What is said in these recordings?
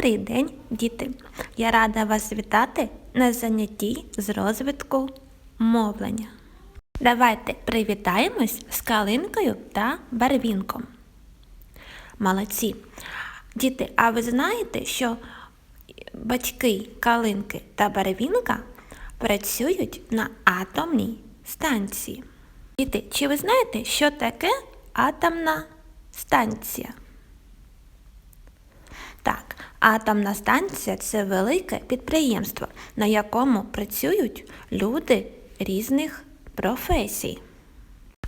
Добрий день, діти! Я рада вас вітати на занятті з розвитку мовлення. Давайте привітаємось з калинкою та барвінком. Молодці! Діти, а ви знаєте, що батьки калинки та барвінка працюють на атомній станції? Діти, чи ви знаєте, що таке атомна станція? Атомна станція це велике підприємство, на якому працюють люди різних професій.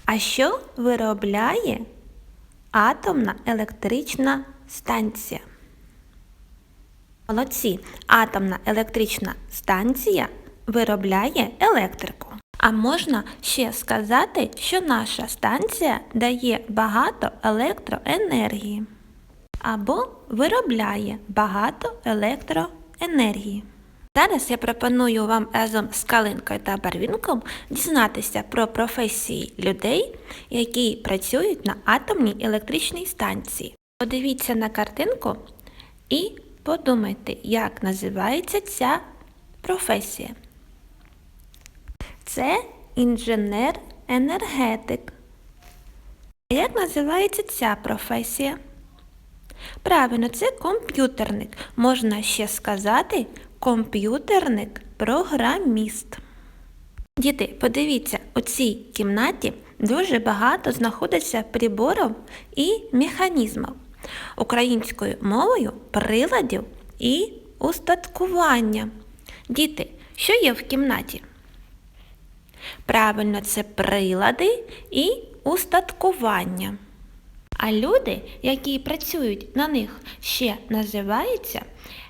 А що виробляє атомна електрична станція? Молодці, атомна електрична станція виробляє електрику. А можна ще сказати, що наша станція дає багато електроенергії або виробляє багато електроенергії. Зараз я пропоную вам разом з Калинкою та Барвінком дізнатися про професії людей, які працюють на атомній електричній станції. Подивіться на картинку і подумайте, як називається ця професія. Це інженер-енергетик. А Як називається ця професія? Правильно, це комп'ютерник. Можна ще сказати комп'ютерник-програміст. Діти, подивіться, у цій кімнаті дуже багато знаходиться приборів і механізмів. Українською мовою приладів і устаткування. Діти, що є в кімнаті? Правильно, це прилади і устаткування. А люди, які працюють на них, ще називаються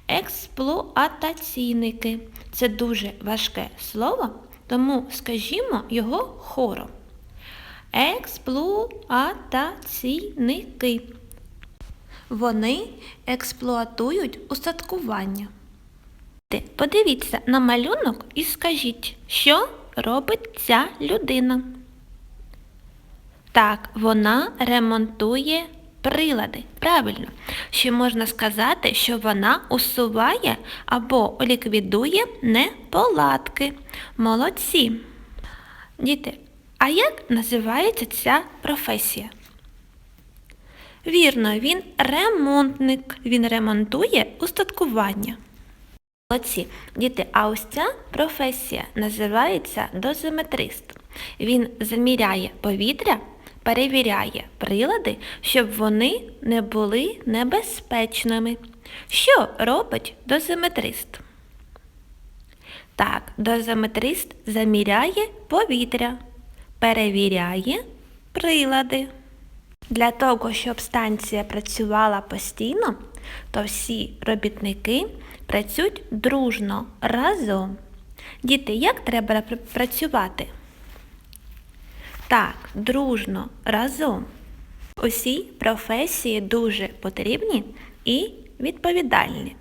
експлуатаційники. Це дуже важке слово, тому скажімо його хором. Експлуатаційники. Вони експлуатують устаткування. Подивіться на малюнок і скажіть, що робить ця людина. Так, вона ремонтує прилади. Правильно, ще можна сказати, що вона усуває або ліквідує неполадки. Молодці. Діти, а як називається ця професія? Вірно, він ремонтник. Він ремонтує устаткування. Молодці. Діти, а ось ця професія називається дозиметрист. Він заміряє повітря, перевіряє прилади, щоб вони не були небезпечними. Що робить дозиметрист? Так, дозиметрист заміряє повітря, перевіряє прилади. Для того, щоб станція працювала постійно, то всі робітники працюють дружно разом. Діти, як треба працювати? Так, дружно разом. Усі професії дуже потрібні і відповідальні.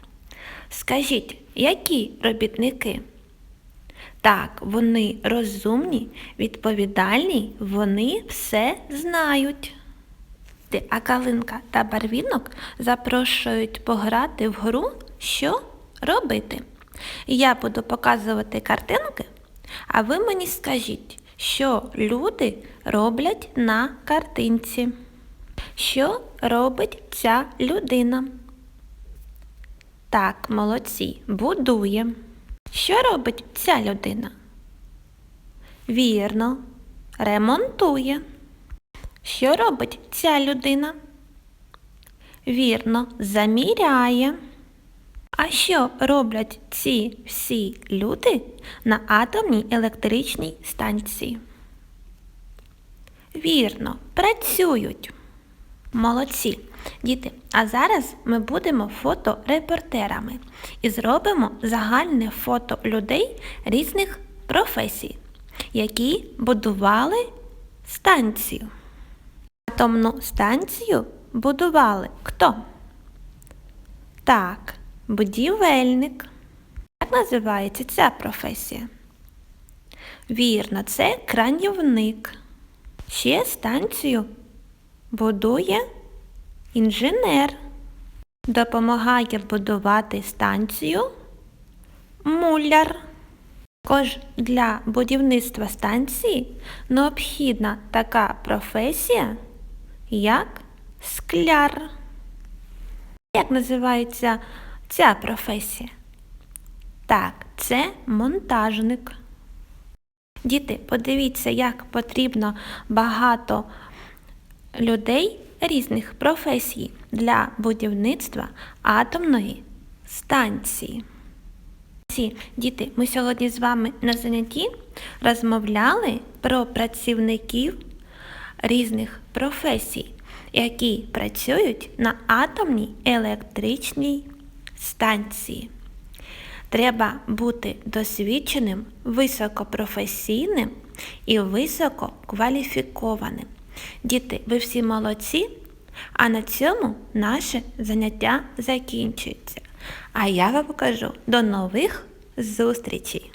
Скажіть, які робітники? Так, вони розумні, відповідальні, вони все знають. А Калинка та Барвінок запрошують пограти в гру, що робити. Я буду показувати картинки, а ви мені скажіть, що люди роблять на картинці. Що робить ця людина? Так, молодці, будує. Що робить ця людина? Вірно, ремонтує. Що робить ця людина? Вірно, заміряє. А що роблять ці всі люди на атомній електричній станції? Вірно, працюють. Молодці. Діти, а зараз ми будемо фоторепортерами і зробимо загальне фото людей різних професій, які будували станцію. Атомну станцію будували хто? Так, будівельник. Як називається ця професія? Вірно, це кранівник. Ще станцію будує інженер. допомагає будувати станцію муляр. Також для будівництва станції необхідна така професія, як скляр. Як називається ця професія? Так, це монтажник. Діти, подивіться, як потрібно багато людей різних професій для будівництва атомної станції. Діти, ми сьогодні з вами на занятті розмовляли про працівників різних професій, які працюють на атомній електричній станції. Треба бути досвідченим, високопрофесійним і висококваліфікованим. Діти, ви всі молодці, а на цьому наше заняття закінчується. А я вам покажу до нових зустрічей!